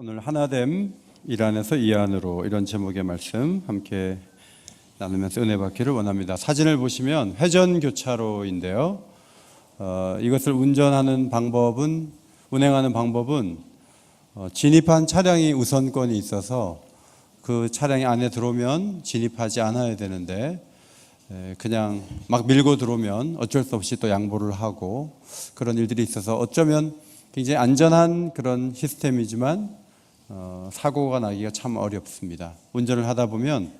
오늘 하나됨 일 안에서 이 안으로 이런 제목의 말씀 함께 나누면서 은혜 받기를 원합니다. 사진을 보시면 회전 교차로인데요. 어, 이것을 운전하는 방법은 운행하는 방법은 어, 진입한 차량이 우선권이 있어서 그 차량이 안에 들어오면 진입하지 않아야 되는데 에, 그냥 막 밀고 들어오면 어쩔 수 없이 또 양보를 하고 그런 일들이 있어서 어쩌면 굉장히 안전한 그런 시스템이지만 어, 사고가 나기가 참 어렵습니다. 운전을 하다 보면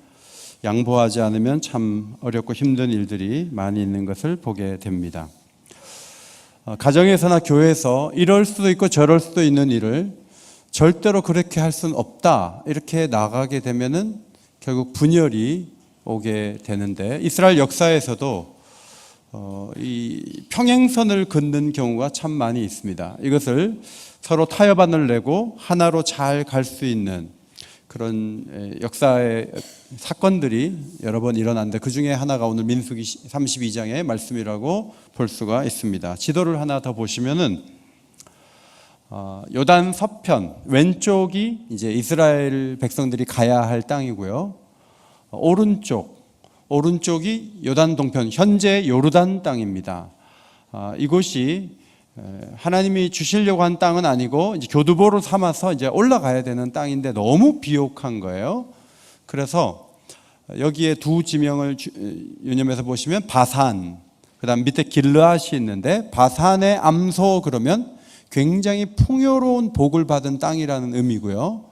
양보하지 않으면 참 어렵고 힘든 일들이 많이 있는 것을 보게 됩니다. 어, 가정에서나 교회에서 이럴 수도 있고 저럴 수도 있는 일을 절대로 그렇게 할 수는 없다. 이렇게 나가게 되면은 결국 분열이 오게 되는데 이스라엘 역사에서도 어, 이 평행선을 긋는 경우가 참 많이 있습니다. 이것을 서로 타협안을 내고 하나로 잘 갈 수 있는 그런 에, 역사의 사건들이 여러 번 일어났는데 그 중에 하나가 오늘 민수기 32장의 말씀이라고 볼 수가 있습니다. 지도를 하나 더 보시면은 어, 요단 서편 왼쪽이 이제 이스라엘 백성들이 가야 할 땅이고요. 어, 오른쪽 오른쪽이 요단 동편 현재 요르단 땅입니다. 아, 이곳이 에, 하나님이 주시려고 한 땅은 아니고 이제 교두보로 삼아서 이제 올라가야 되는 땅인데 너무 비옥한 거예요. 그래서 여기에 두 지명을 주- 유념해서 보시면 바산, 그다음 밑에 길르앗이 있는데 바산의 암소 그러면 굉장히 풍요로운 복을 받은 땅이라는 의미고요.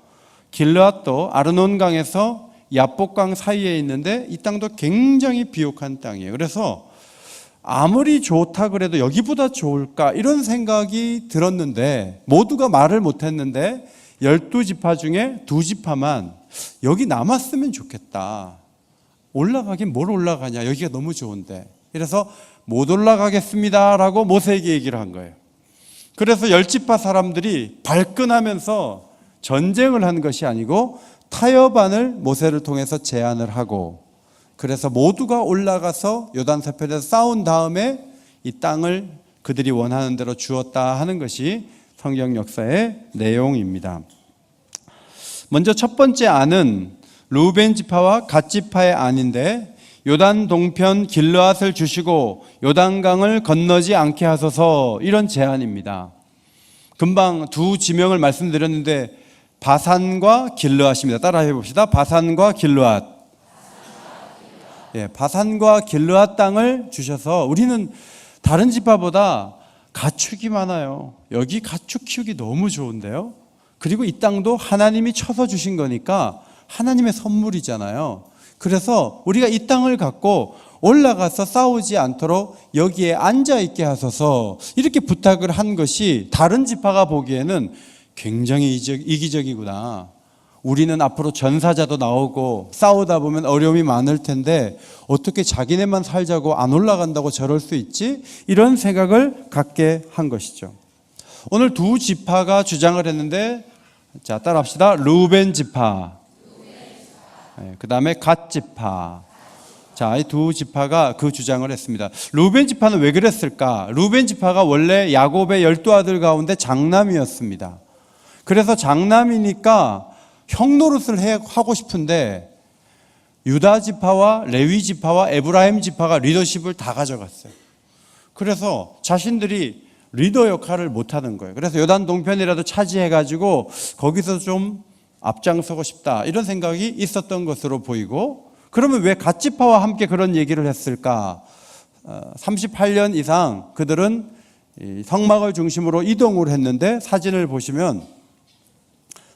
길르앗도 아르논강에서 야복강 사이에 있는데 이 땅도 굉장히 비옥한 땅이에요. 그래서 아무리 좋다 그래도 여기보다 좋을까 이런 생각이 들었는데 모두가 말을 못했는데 열두 지파 중에 두 지파만 여기 남았으면 좋겠다. 올라가긴 뭘 올라가냐 여기가 너무 좋은데 그래서 못 올라가겠습니다라고 모세에게 얘기를 한 거예요. 그래서 열지파 사람들이 발끈하면서 전쟁을 한 것이 아니고 타협안을 모세를 통해서 제안을 하고 그래서 모두가 올라가서 요단 서편에서 싸운 다음에 이 땅을 그들이 원하는 대로 주었다 하는 것이 성경 역사의 내용입니다. 먼저 첫 번째 안은 루벤 지파와 갓 지파의 안인데 요단 동편 길르앗을 주시고 요단강을 건너지 않게 하소서 이런 제안입니다. 금방 두 지명을 말씀드렸는데 바산과 길르앗입니다. 따라해 봅시다. 바산과 길르앗. 예, 바산과 길르앗 땅을 주셔서 우리는 다른 지파보다 가축이 많아요. 여기 가축 키우기 너무 좋은데요. 그리고 이 땅도 하나님이 쳐서 주신 거니까 하나님의 선물이잖아요. 그래서 우리가 이 땅을 갖고 올라가서 싸우지 않도록 여기에 앉아 있게 하소서 이렇게 부탁을 한 것이 다른 지파가 보기에는 굉장히 이기적이구나. 우리는 앞으로 전사자도 나오고 싸우다 보면 어려움이 많을 텐데 어떻게 자기네만 살자고 안 올라간다고 저럴 수 있지? 이런 생각을 갖게 한 것이죠. 오늘 두 지파가 주장을 했는데 자 따라합시다. 루벤 지파, 그 다음에 갓 지파. 자, 이 두 지파가 그 주장을 했습니다. 루벤 지파는 왜 그랬을까? 루벤 지파가 원래 야곱의 열두 아들 가운데 장남이었습니다. 그래서 장남이니까 형 노릇을 해- 하고 싶은데 유다 지파와 레위 지파와 에브라임 지파가 리더십을 다 가져갔어요. 그래서 자신들이 리더 역할을 못 하는 거예요. 그래서 요단 동편이라도 차지해 가지고 거기서 좀 앞장서고 싶다. 이런 생각이 있었던 것으로 보이고 그러면 왜 갓 지파와 함께 그런 얘기를 했을까? 어, 38년 이상 그들은 이 성막을 중심으로 이동을 했는데 사진을 보시면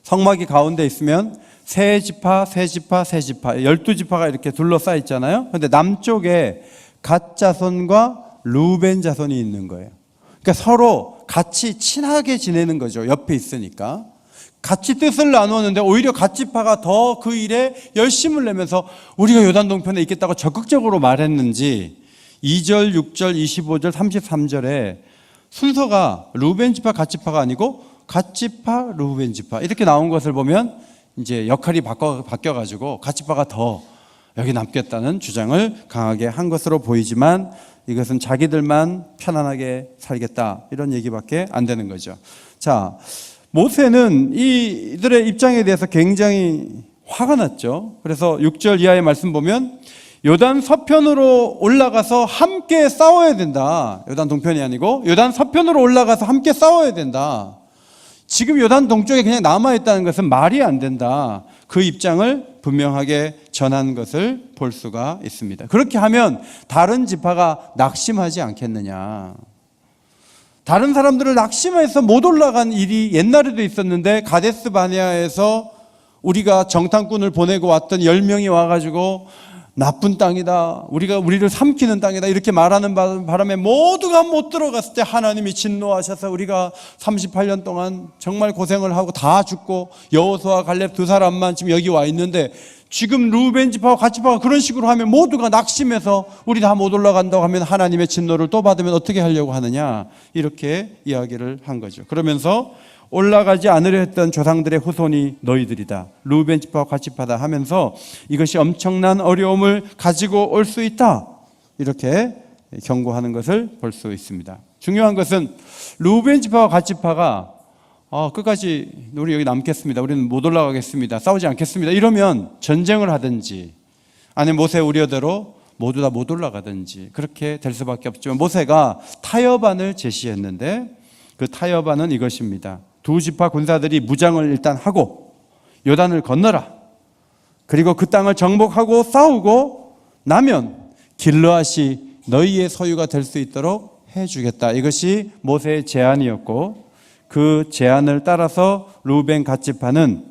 성막이 가운데 있으면 세 지파, 세 지파, 세 지파, 열두 지파가 이렇게 둘러싸여 있잖아요. 근데 남쪽에 갓 자손과 루벤 자손이 있는 거예요. 그러니까 서로 같이 친하게 지내는 거죠. 옆에 있으니까. 같이 뜻을 나누었는데 오히려 갓 지파가 더 그 일에 열심을 내면서 우리가 요단 동편에 있겠다고 적극적으로 말했는지 2절, 6절, 25절, 33절에 순서가 루벤 지파, 갓 지파가 아니고 갓 지파, 루벤 지파 이렇게 나온 것을 보면 이제 역할이 바꿔 바뀌어 가지고 갓 지파가 더 여기 남겠다는 주장을 강하게 한 것으로 보이지만 이것은 자기들만 편안하게 살겠다 이런 얘기밖에 안 되는 거죠. 자, 모세는 이- 이들의 입장에 대해서 굉장히 화가 났죠. 그래서 6절 이하의 말씀 보면 요단 서편으로 올라가서 함께 싸워야 된다. 요단 동편이 아니고 요단 서편으로 올라가서 함께 싸워야 된다. 지금 요단 동쪽에 그냥 남아 있다는 것은 말이 안 된다. 그 입장을 분명하게 전한 것을 볼 수가 있습니다. 그렇게 하면 다른 지파가 낙심하지 않겠느냐. 다른 사람들을 낙심해서 못 올라간 일이 옛날에도 있었는데 가데스 바네아에서 우리가 정탐꾼을 보내고 왔던 10명이 와가지고 나쁜 땅이다. 우리가 우리를 삼키는 땅이다. 이렇게 말하는 바- 바람에 모두가 못 들어갔을 때 하나님이 진노하셔서 우리가 38년 동안 정말 고생을 하고 다 죽고 여호수아 갈렙 두 사람만 지금 여기 와 있는데 지금 루벤 지파와 갓 지파가 그런 식으로 하면 모두가 낙심해서 우리 다 못 올라간다고 하면 하나님의 진노를 또 받으면 어떻게 하려고 하느냐 이렇게 이야기를 한 거죠. 그러면서 올라가지 않으려 했던 조상들의 후손이 너희들이다. 루벤 지파와 갓 지파다 하면서 이것이 엄청난 어려움을 가지고 올 수 있다. 이렇게 경고하는 것을 볼 수 있습니다. 중요한 것은 루벤 지파와 갓 지파가 아, 끝까지 우리 여기 남겠습니다. 우리는 못 올라가겠습니다. 싸우지 않겠습니다. 이러면 전쟁을 하든지 아니면 모세 우려대로 모두 다 못 올라가든지 그렇게 될 수밖에 없지만 모세가 타협안을 제시했는데 그 타협안은 이것입니다. 두 지파 군사들이 무장을 일단 하고 요단을 건너라. 그리고 그 땅을 정복하고 싸우고 나면 길르앗이 너희의 소유가 될 수 있도록 해주겠다. 이것이 모세의 제안이었고 그 제안을 따라서 루벤 갓지파는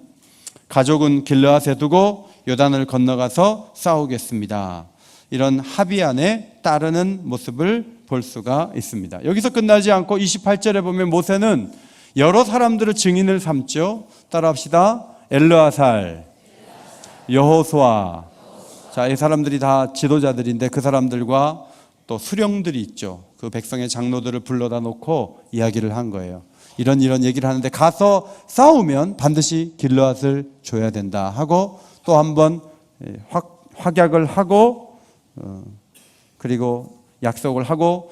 가족은 길르앗에 두고 요단을 건너가서 싸우겠습니다. 이런 합의안에 따르는 모습을 볼 수가 있습니다. 여기서 끝나지 않고 28절에 보면 모세는 여러 사람들을 증인을 삼죠. 따라합시다. 엘르아살, 여호수아. 자, 이 사람들이 다 지도자들인데 그 사람들과 또 수령들이 있죠. 그 백성의 장로들을 불러다 놓고 이야기를 한 거예요. 이런 이런 얘기를 하는데 가서 싸우면 반드시 길르앗을 줘야 된다 하고 또 한번 예, 확 확약을 하고 어, 그리고 약속을 하고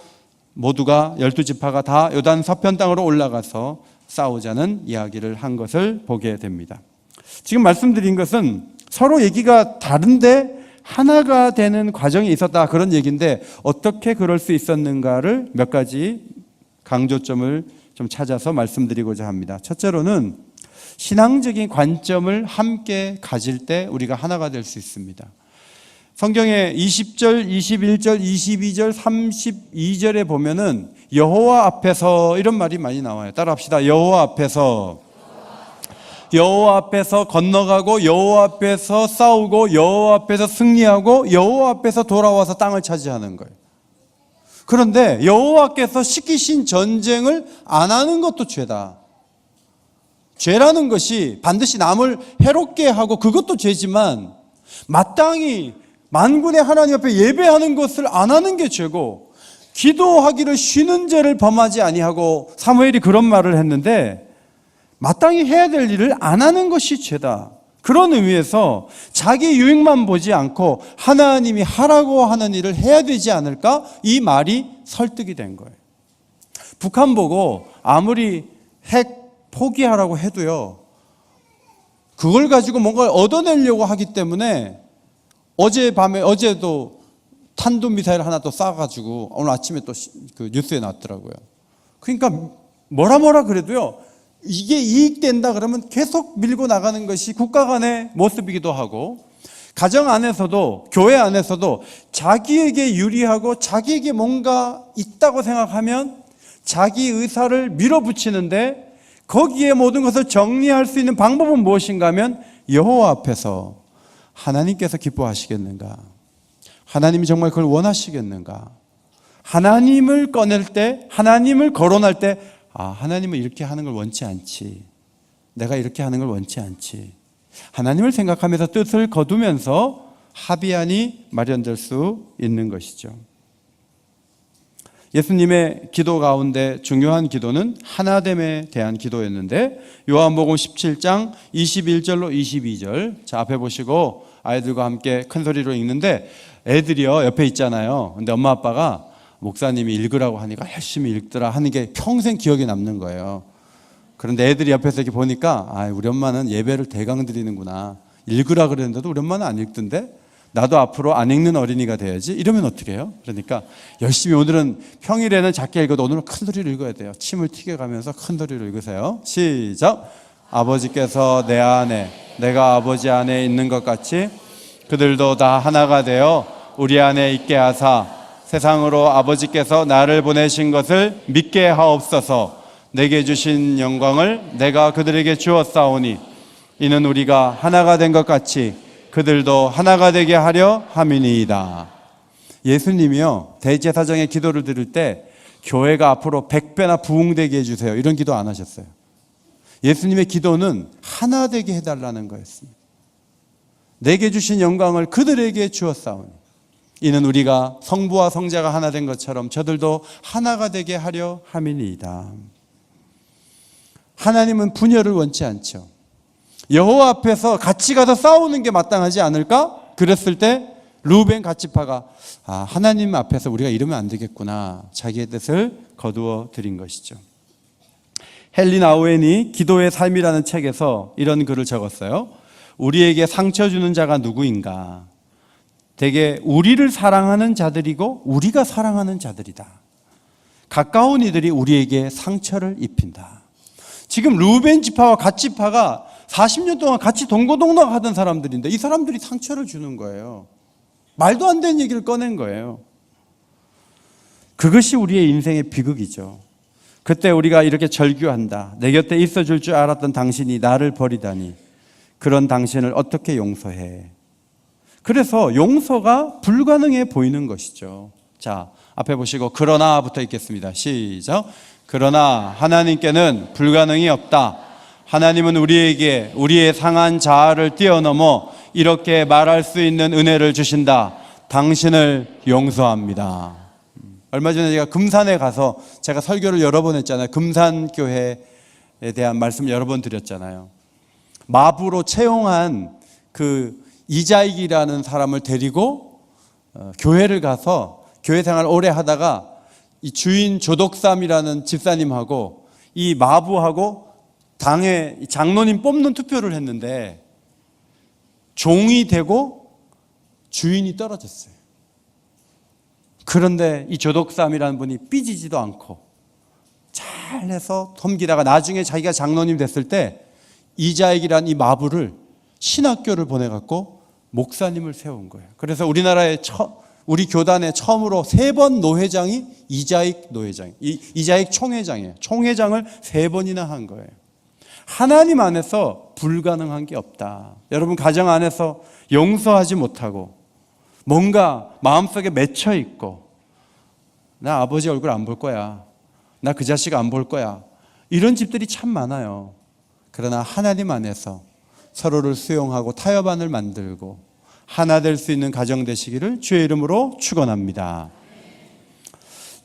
모두가 열두 지파가 다 요단 서편 땅으로 올라가서 싸우자는 이야기를 한 것을 보게 됩니다. 지금 말씀드린 것은 서로 얘기가 다른데 하나가 되는 과정이 있었다 그런 얘기인데 어떻게 그럴 수 있었는가를 몇 가지 강조점을 좀 찾아서 말씀드리고자 합니다. 첫째로는 신앙적인 관점을 함께 가질 때 우리가 하나가 될 수 있습니다. 성경에 20절, 21절, 22절, 32절에 보면은 여호와 앞에서 이런 말이 많이 나와요. 따라합시다. 여호와 앞에서 여호와 앞에서 건너가고 여호와 앞에서 싸우고 여호와 앞에서 승리하고 여호와 앞에서 돌아와서 땅을 차지하는 거예요. 그런데 여호와께서 시키신 전쟁을 안 하는 것도 죄다. 죄라는 것이 반드시 남을 해롭게 하고 그것도 죄지만 마땅히 만군의 하나님 앞에 예배하는 것을 안 하는 게 죄고 기도하기를 쉬는 죄를 범하지 아니하고 사무엘이 그런 말을 했는데 마땅히 해야 될 일을 안 하는 것이 죄다. 그런 의미에서 자기 유익만 보지 않고 하나님이 하라고 하는 일을 해야 되지 않을까? 이 말이 설득이 된 거예요. 북한 보고 아무리 핵 포기하라고 해도요, 그걸 가지고 뭔가 얻어내려고 하기 때문에 어제 밤에, 어제도 탄도 미사일 하나 또 쏴가지고 오늘 아침에 또 그 뉴스에 나왔더라고요. 그러니까 뭐라 뭐라 그래도요, 이게 이익된다 그러면 계속 밀고 나가는 것이 국가 간의 모습이기도 하고 가정 안에서도 교회 안에서도 자기에게 유리하고 자기에게 뭔가 있다고 생각하면 자기 의사를 밀어붙이는데 거기에 모든 것을 정리할 수 있는 방법은 무엇인가 하면 여호와 앞에서 하나님께서 기뻐하시겠는가? 하나님이 정말 그걸 원하시겠는가? 하나님을 꺼낼 때, 하나님을 거론할 때, 아, 하나님은 이렇게 하는 걸 원치 않지. 내가 이렇게 하는 걸 원치 않지. 하나님을 생각하면서 뜻을 거두면서 합의안이 마련될 수 있는 것이죠. 예수님의 기도 가운데 중요한 기도는 하나됨에 대한 기도였는데 요한복음 17장 21절로 22절 자 앞에 보시고 아이들과 함께 큰 소리로 읽는데 애들이요 옆에 있잖아요. 근데 엄마 아빠가 목사님이 읽으라고 하니까 열심히 읽더라 하는 게 평생 기억에 남는 거예요. 그런데 애들이 옆에서 이렇게 보니까 아, 우리 엄마는 예배를 대강 드리는구나. 읽으라 그랬는데도 우리 엄마는 안 읽던데 나도 앞으로 안 읽는 어린이가 돼야지. 이러면 어떻게 해요? 그러니까 열심히 오늘은 평일에는 작게 읽어도 오늘은 큰 소리를 읽어야 돼요. 침을 튀겨가면서 큰 소리를 읽으세요. 시작. 아버지께서 내 안에 내가 아버지 안에 있는 것 같이 그들도 다 하나가 되어 우리 안에 있게 하사 세상으로 아버지께서 나를 보내신 것을 믿게 하옵소서 내게 주신 영광을 내가 그들에게 주었사오니 이는 우리가 하나가 된 것 같이 그들도 하나가 되게 하려 함이니이다. 예수님이요 대제사장의 기도를 들을 때 교회가 앞으로 100배나 부흥되게 해 주세요 이런 기도 안 하셨어요. 예수님의 기도는 하나 되게 해달라는 거였습니다. 내게 주신 영광을 그들에게 주었사오니 이는 우리가 성부와 성자가 하나 된 것처럼 저들도 하나가 되게 하려 함이니이다. 하나님은 분열을 원치 않죠. 여호와 앞에서 같이 가서 싸우는 게 마땅하지 않을까? 그랬을 때 루벤 가치파가 아, 하나님 앞에서 우리가 이러면 안 되겠구나. 자기의 뜻을 거두어 드린 것이죠. 헬린 아우엔이 기도의 삶이라는 책에서 이런 글을 적었어요. 우리에게 상처 주는 자가 누구인가? 대개 우리를 사랑하는 자들이고 우리가 사랑하는 자들이다. 가까운 이들이 우리에게 상처를 입힌다. 지금 루벤 지파와 갓 지파가 40년 동안 같이 동고동락 하던 사람들인데 이 사람들이 상처를 주는 거예요. 말도 안 되는 얘기를 꺼낸 거예요. 그것이 우리의 인생의 비극이죠. 그때 우리가 이렇게 절규한다. 내 곁에 있어 줄 줄 알았던 당신이 나를 버리다니. 그런 당신을 어떻게 용서해? 그래서 용서가 불가능해 보이는 것이죠. 자, 앞에 보시고 그러나부터 읽겠습니다. 시작. 그러나 하나님께는 불가능이 없다. 하나님은 우리에게 우리의 상한 자아를 뛰어넘어 이렇게 말할 수 있는 은혜를 주신다. 당신을 용서합니다. 얼마 전에 제가 금산에 가서 제가 설교를 여러 번 했잖아요. 금산교회에 대한 말씀 여러 번 드렸잖아요. 마부로 채용한 그 이자익이라는 사람을 데리고 어, 교회를 가서 교회 생활 오래 하다가 이 주인 조덕삼이라는 집사님하고 이 마부하고 당에 장로님 뽑는 투표를 했는데 종이 되고 주인이 떨어졌어요. 그런데 이 조덕삼이라는 분이 삐지지도 않고 잘 해서 섬기다가 나중에 자기가 장로님 됐을 때 이자익이라는 이 마부를 신학교를 보내갖고 목사님을 세운 거예요. 그래서 우리나라의 처, 우리 교단에 처음으로 세 번 노회장이 이자익 노회장, 이, 이자익 총회장이에요. 총회장을 세 번이나 한 거예요. 하나님 안에서 불가능한 게 없다. 여러분 가정 안에서 용서하지 못하고 뭔가 마음속에 맺혀 있고 나 아버지 얼굴 안 볼 거야. 나 그 자식 안 볼 거야. 이런 집들이 참 많아요. 그러나 하나님 안에서 서로를 수용하고 타협안을 만들고 하나 될 수 있는 가정 되시기를 주의 이름으로 축원합니다.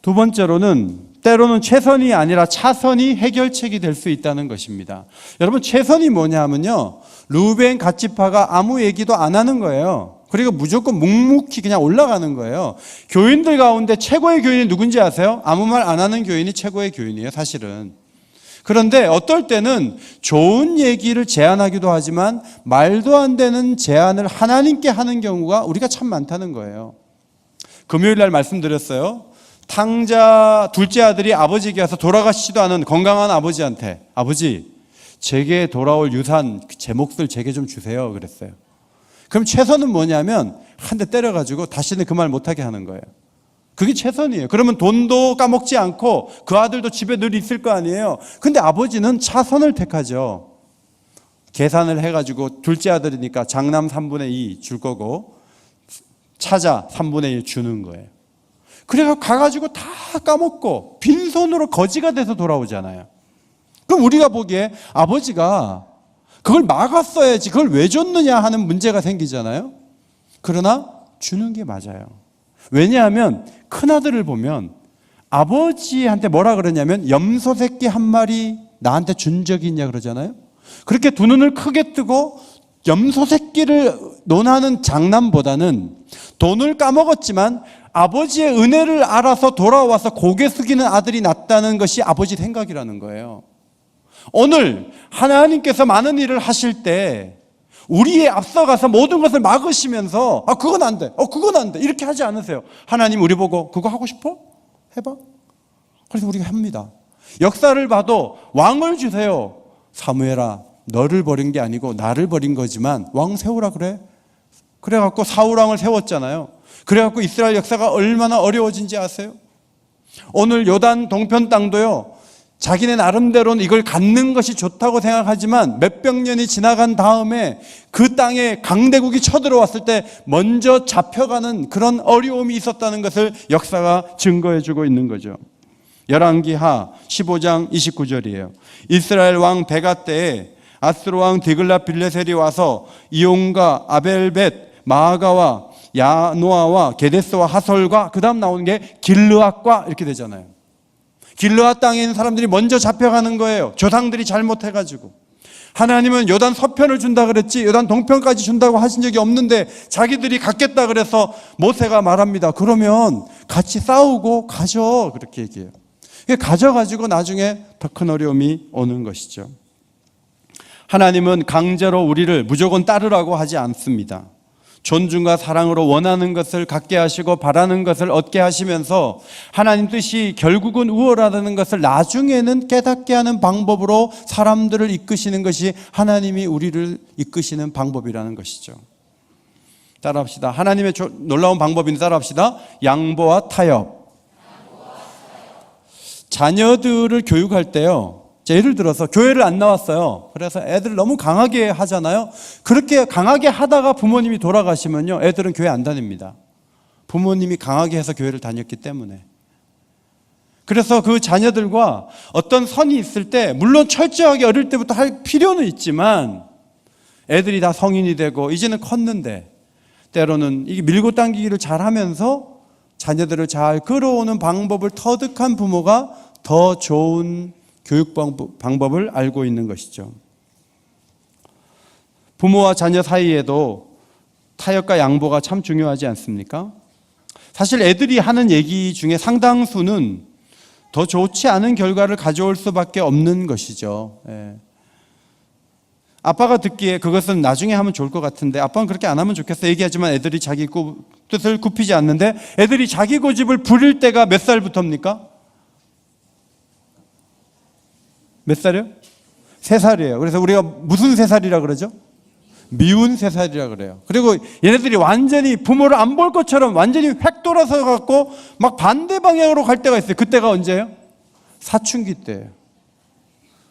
두 번째로는 때로는 최선이 아니라 차선이 해결책이 될 수 있다는 것입니다. 여러분 최선이 뭐냐 하면요. 루벤 갓지파가 아무 얘기도 안 하는 거예요. 그리고 무조건 묵묵히 그냥 올라가는 거예요. 교인들 가운데 최고의 교인이 누군지 아세요? 아무 말 안 하는 교인이 최고의 교인이에요, 사실은. 그런데 어떨 때는 좋은 얘기를 제안하기도 하지만 말도 안 되는 제안을 하나님께 하는 경우가 우리가 참 많다는 거예요. 금요일 날 말씀드렸어요. 탕자 둘째 아들이 아버지에게 와서 돌아가시지도 않은 건강한 아버지한테 아버지 제게 돌아올 유산 제 몫을 제게 좀 주세요 그랬어요. 그럼 최선은 뭐냐면 한 대 때려가지고 다시는 그 말 못하게 하는 거예요. 그게 최선이에요. 그러면 돈도 까먹지 않고 그 아들도 집에 늘 있을 거 아니에요. 근데 아버지는 차선을 택하죠. 계산을 해가지고 둘째 아들이니까 장남 3분의 2 줄 거고 차자 3분의 1 주는 거예요. 그래서 가가지고 다 까먹고 빈손으로 거지가 돼서 돌아오잖아요. 그럼 우리가 보기에 아버지가 그걸 막았어야지 그걸 왜 줬느냐 하는 문제가 생기잖아요. 그러나 주는 게 맞아요. 왜냐하면 큰아들을 보면 아버지한테 뭐라 그러냐면 염소 새끼 한 마리 나한테 준 적이 있냐 그러잖아요. 그렇게 두 눈을 크게 뜨고 염소 새끼를 논하는 장남보다는 돈을 까먹었지만 아버지의 은혜를 알아서 돌아와서 고개 숙이는 아들이 낫다는 것이 아버지 생각이라는 거예요. 오늘 하나님께서 많은 일을 하실 때 우리의 앞서가서 모든 것을 막으시면서 아 그건 안 돼. 어 그건 안 돼. 이렇게 하지 않으세요. 하나님 우리 보고 그거 하고 싶어? 해 봐. 그래서 우리가 합니다. 역사를 봐도 왕을 주세요. 사무엘아 너를 버린 게 아니고 나를 버린 거지만 왕 세우라 그래. 그래 갖고 사울 왕을 세웠잖아요. 그래 갖고 이스라엘 역사가 얼마나 어려워진지 아세요? 오늘 요단 동편 땅도요. 자기네 나름대로는 이걸 갖는 것이 좋다고 생각하지만 몇백 년이 지나간 다음에 그 땅에 강대국이 쳐들어왔을 때 먼저 잡혀가는 그런 어려움이 있었다는 것을 역사가 증거해 주고 있는 거죠. 열왕기하 15장 29절이에요. 이스라엘 왕 베가 때에 아스로 왕 디글라 빌레셀이 와서 이온과 아벨벳 마아가와 야노아와 게데스와 하솔과 그다음 나오는 게 길르앗과 이렇게 되잖아요. 길르앗 땅에 있는 사람들이 먼저 잡혀가는 거예요. 조상들이 잘못해가지고. 하나님은 요단 서편을 준다 그랬지 요단 동편까지 준다고 하신 적이 없는데 자기들이 갖겠다 그래서 모세가 말합니다. 그러면 같이 싸우고 가져 그렇게 얘기해요. 가져가지고 나중에 더 큰 어려움이 오는 것이죠. 하나님은 강제로 우리를 무조건 따르라고 하지 않습니다. 존중과 사랑으로 원하는 것을 갖게 하시고 바라는 것을 얻게 하시면서 하나님 뜻이 결국은 우월하다는 것을 나중에는 깨닫게 하는 방법으로 사람들을 이끄시는 것이 하나님이 우리를 이끄시는 방법이라는 것이죠. 따라합시다. 하나님의 놀라운 방법인 따라합시다. 양보와 타협. 자녀들을 교육할 때요. 자, 예를 들어서 교회를 안 나왔어요. 그래서 애들 너무 강하게 하잖아요. 그렇게 강하게 하다가 부모님이 돌아가시면요. 애들은 교회 안 다닙니다. 부모님이 강하게 해서 교회를 다녔기 때문에. 그래서 그 자녀들과 어떤 선이 있을 때, 물론 철저하게 어릴 때부터 할 필요는 있지만, 애들이 다 성인이 되고, 이제는 컸는데, 때로는 이게 밀고 당기기를 잘 하면서 자녀들을 잘 끌어오는 방법을 터득한 부모가 더 좋은 교육 방법을 알고 있는 것이죠. 부모와 자녀 사이에도 타협과 양보가 참 중요하지 않습니까? 사실 애들이 하는 얘기 중에 상당수는 더 좋지 않은 결과를 가져올 수밖에 없는 것이죠. 예. 아빠가 듣기에 그것은 나중에 하면 좋을 것 같은데 아빠는 그렇게 안 하면 좋겠어 얘기하지만 애들이 자기 뜻을 굽히지 않는데 애들이 자기 고집을 부릴 때가 몇 살부터입니까? 몇 살이요? 세 살이에요. 그래서 우리가 무슨 세 살이라 그러죠? 미운 세 살이라 그래요. 그리고 얘네들이 완전히 부모를 안 볼 것처럼 완전히 획 돌아서 갖고 막 반대 방향으로 갈 때가 있어요. 그때가 언제예요? 사춘기 때예요.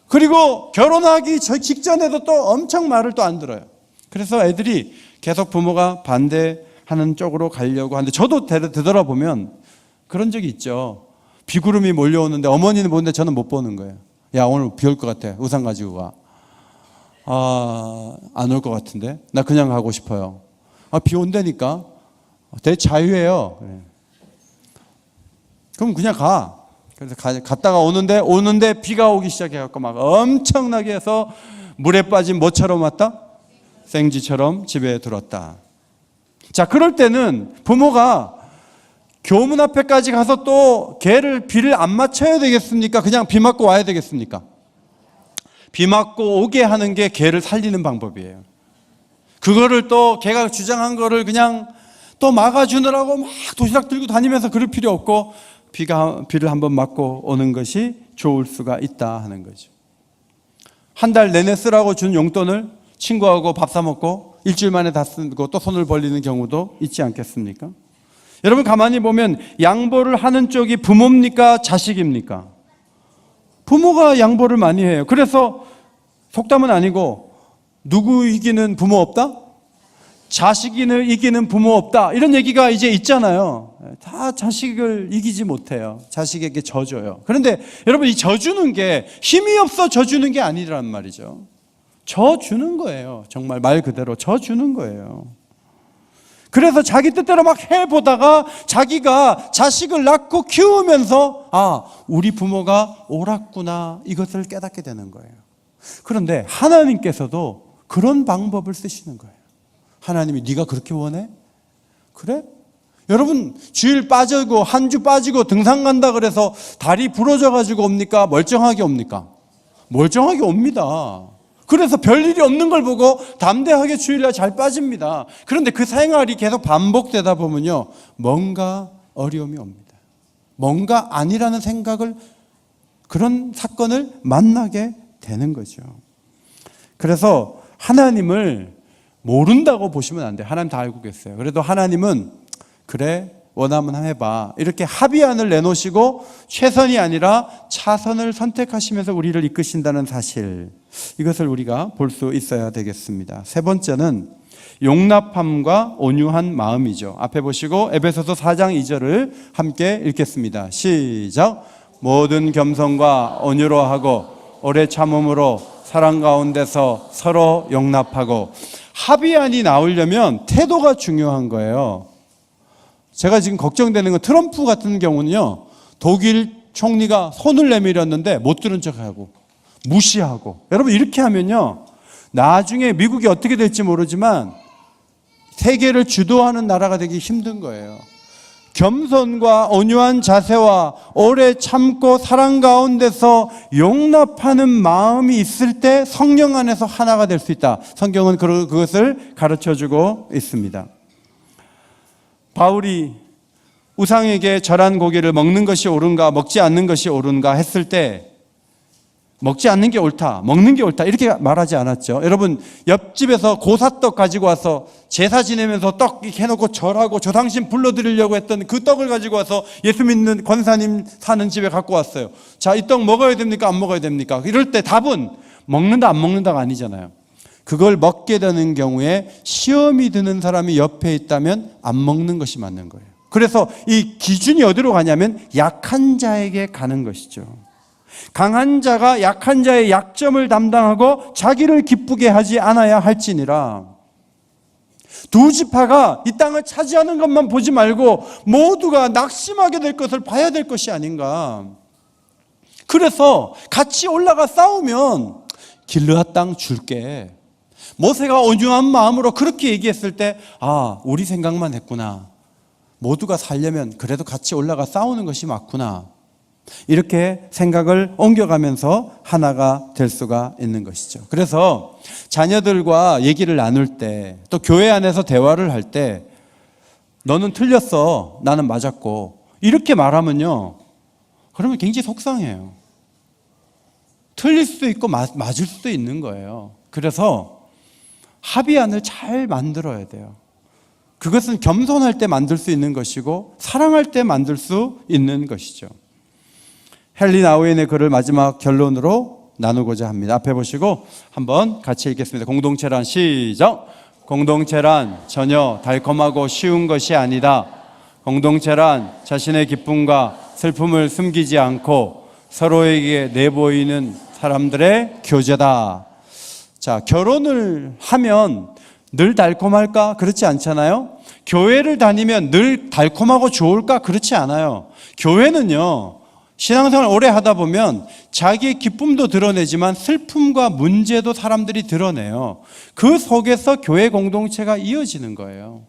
그리고 결혼하기 직전에도 또 엄청 말을 또 안 들어요. 그래서 애들이 계속 부모가 반대하는 쪽으로 가려고 하는데 저도 되돌아보면 그런 적이 있죠. 비구름이 몰려오는데 어머니는 보는데 저는 못 보는 거예요. 야, 오늘 비 올 것 같아. 우산 가지고 가. 아, 안 올 것 같은데? 나 그냥 가고 싶어요. 아, 비 온다니까? 대 자유예요. 그래. 그럼 그냥 가. 그래서 가, 갔다가 오는데, 오는데 비가 오기 시작해갖고 막 엄청나게 해서 물에 빠진 뭐처럼 왔다? 생쥐처럼 집에 들었다. 자, 그럴 때는 부모가 교문 앞에까지 가서 또 개를 비를 안 맞춰야 되겠습니까? 그냥 비 맞고 와야 되겠습니까? 비 맞고 오게 하는 게 개를 살리는 방법이에요. 그거를 또 개가 주장한 거를 그냥 또 막아주느라고 막 도시락 들고 다니면서 그럴 필요 없고 비가 비를 한번 맞고 오는 것이 좋을 수가 있다 하는 거죠. 한 달 내내 쓰라고 준 용돈을 친구하고 밥 사 먹고 일주일 만에 다 쓰고 또 손을 벌리는 경우도 있지 않겠습니까? 여러분 가만히 보면 양보를 하는 쪽이 부모입니까? 자식입니까? 부모가 양보를 많이 해요. 그래서 속담은 아니고 누구 이기는 부모 없다? 자식인을 이기는 부모 없다. 이런 얘기가 이제 있잖아요. 다 자식을 이기지 못해요. 자식에게 져줘요. 그런데 여러분 이 져주는 게 힘이 없어 져주는 게 아니란 말이죠. 져주는 거예요. 정말 말 그대로 져주는 거예요. 그래서 자기 뜻대로 막 해보다가 자기가 자식을 낳고 키우면서 아, 우리 부모가 옳았구나 이것을 깨닫게 되는 거예요. 그런데 하나님께서도 그런 방법을 쓰시는 거예요. 하나님이 네가 그렇게 원해? 그래? 여러분 주일 빠지고 한 주 빠지고 등산 간다 그래서 다리 부러져 가지고 옵니까? 멀쩡하게 옵니까? 멀쩡하게 옵니다. 그래서 별일이 없는 걸 보고 담대하게 주일날 잘 빠집니다. 그런데 그 생활이 계속 반복되다 보면요. 뭔가 어려움이 옵니다. 뭔가 아니라는 생각을 그런 사건을 만나게 되는 거죠. 그래서 하나님을 모른다고 보시면 안 돼요. 하나님 다 알고 계세요. 그래도 하나님은 그래 원하면 해봐 이렇게 합의안을 내놓으시고 최선이 아니라 차선을 선택하시면서 우리를 이끄신다는 사실 이것을 우리가 볼 수 있어야 되겠습니다. 세 번째는 용납함과 온유한 마음이죠. 앞에 보시고 에베소서 4장 2절을 함께 읽겠습니다. 시작. 모든 겸손과 온유로 하고 오래 참음으로 사랑 가운데서 서로 용납하고 합의안이 나오려면 태도가 중요한 거예요. 제가 지금 걱정되는 건 트럼프 같은 경우는요, 독일 총리가 손을 내밀었는데 못 들은 척하고 무시하고 여러분 이렇게 하면요, 나중에 미국이 어떻게 될지 모르지만 세계를 주도하는 나라가 되기 힘든 거예요. 겸손과 온유한 자세와 오래 참고 사랑 가운데서 용납하는 마음이 있을 때 성령 안에서 하나가 될 수 있다. 성경은 그- 그것을 가르쳐 주고 있습니다. 바울이 우상에게 절한 고기를 먹는 것이 옳은가 먹지 않는 것이 옳은가 했을 때 먹지 않는 게 옳다, 먹는 게 옳다 이렇게 말하지 않았죠. 여러분 옆집에서 고사떡 가지고 와서 제사 지내면서 떡 해놓고 절하고 조상신 불러드리려고 했던 그 떡을 가지고 와서 예수 믿는 권사님 사는 집에 갖고 왔어요. 자, 이 떡 먹어야 됩니까? 안 먹어야 됩니까? 이럴 때 답은 먹는다 안 먹는다가 아니잖아요. 그걸 먹게 되는 경우에 시험이 드는 사람이 옆에 있다면 안 먹는 것이 맞는 거예요. 그래서 이 기준이 어디로 가냐면 약한 자에게 가는 것이죠. 강한 자가 약한 자의 약점을 담당하고 자기를 기쁘게 하지 않아야 할지니라. 두 지파가 이 땅을 차지하는 것만 보지 말고 모두가 낙심하게 될 것을 봐야 될 것이 아닌가. 그래서 같이 올라가 싸우면 길르앗 땅 줄게. 모세가 온유한 마음으로 그렇게 얘기했을 때, 아, 우리 생각만 했구나. 모두가 살려면 그래도 같이 올라가 싸우는 것이 맞구나. 이렇게 생각을 옮겨가면서 하나가 될 수가 있는 것이죠. 그래서 자녀들과 얘기를 나눌 때, 또 교회 안에서 대화를 할 때, 너는 틀렸어. 나는 맞았고. 이렇게 말하면요. 그러면 굉장히 속상해요. 틀릴 수도 있고 맞, 맞을 수도 있는 거예요. 그래서 합의안을 잘 만들어야 돼요. 그것은 겸손할 때 만들 수 있는 것이고 사랑할 때 만들 수 있는 것이죠. 헨리 나우엔의 글을 마지막 결론으로 나누고자 합니다. 앞에 보시고 한번 같이 읽겠습니다. 공동체란 시작. 공동체란 전혀 달콤하고 쉬운 것이 아니다. 공동체란 자신의 기쁨과 슬픔을 숨기지 않고 서로에게 내보이는 사람들의 교제다. 자, 결혼을 하면 늘 달콤할까? 그렇지 않잖아요. 교회를 다니면 늘 달콤하고 좋을까? 그렇지 않아요. 교회는요, 신앙생활 오래 하다 보면 자기의 기쁨도 드러내지만 슬픔과 문제도 사람들이 드러내요. 그 속에서 교회 공동체가 이어지는 거예요.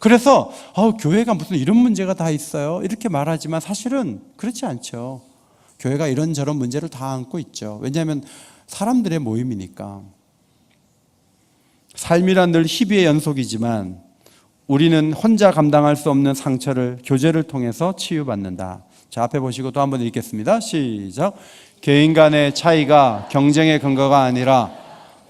그래서 어, 교회가 무슨 이런 문제가 다 있어요. 이렇게 말하지만 사실은 그렇지 않죠. 교회가 이런저런 문제를 다 안고 있죠. 왜냐하면 사람들의 모임이니까. 삶이란 늘 희비의 연속이지만 우리는 혼자 감당할 수 없는 상처를 교제를 통해서 치유받는다. 자, 앞에 보시고 또 한 번 읽겠습니다. 시작. 개인 간의 차이가 경쟁의 근거가 아니라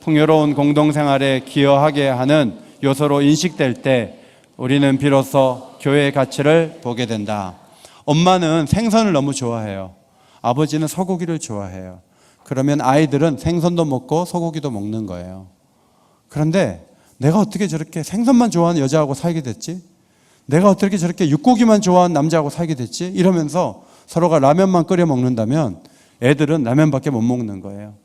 풍요로운 공동생활에 기여하게 하는 요소로 인식될 때 우리는 비로소 교회의 가치를 보게 된다. 엄마는 생선을 너무 좋아해요. 아버지는 소고기를 좋아해요. 그러면 아이들은 생선도 먹고 소고기도 먹는 거예요. 그런데 내가 어떻게 저렇게 생선만 좋아하는 여자하고 살게 됐지? 내가 어떻게 저렇게 육고기만 좋아하는 남자하고 살게 됐지? 이러면서 서로가 라면만 끓여 먹는다면 애들은 라면밖에 못 먹는 거예요.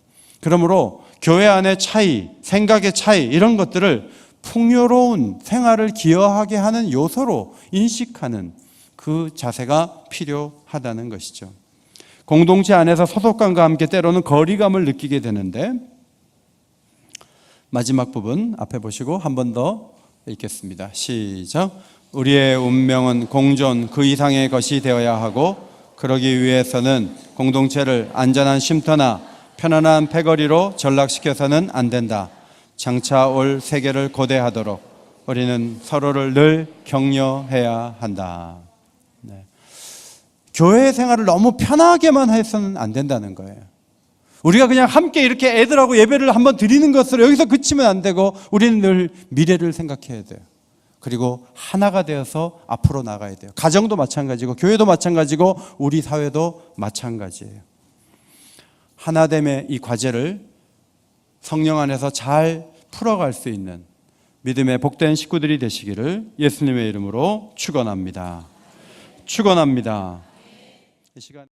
그러므로 교회 안의 차이, 생각의 차이, 이런 것들을 풍요로운 생활을 기여하게 하는 요소로 인식하는 그 자세가 필요하다는 것이죠. 공동체 안에서 소속감과 함께 때로는 거리감을 느끼게 되는데 마지막 부분 앞에 보시고 한 번 더 읽겠습니다. 시작. 우리의 운명은 공존 그 이상의 것이 되어야 하고 그러기 위해서는 공동체를 안전한 쉼터나 편안한 패거리로 전락시켜서는 안 된다. 장차 올 세계를 고대하도록 우리는 서로를 늘 격려해야 한다. 네. 교회 생활을 너무 편하게만 해서는 안 된다는 거예요. 우리가 그냥 함께 이렇게 애들하고 예배를 한번 드리는 것으로 여기서 그치면 안 되고 우리는 늘 미래를 생각해야 돼요. 그리고 하나가 되어서 앞으로 나가야 돼요. 가정도 마찬가지고 교회도 마찬가지고 우리 사회도 마찬가지예요. 하나됨의 이 과제를 성령 안에서 잘 풀어갈 수 있는 믿음의 복된 식구들이 되시기를 예수님의 이름으로 축원합니다. 축원합니다. 이 시간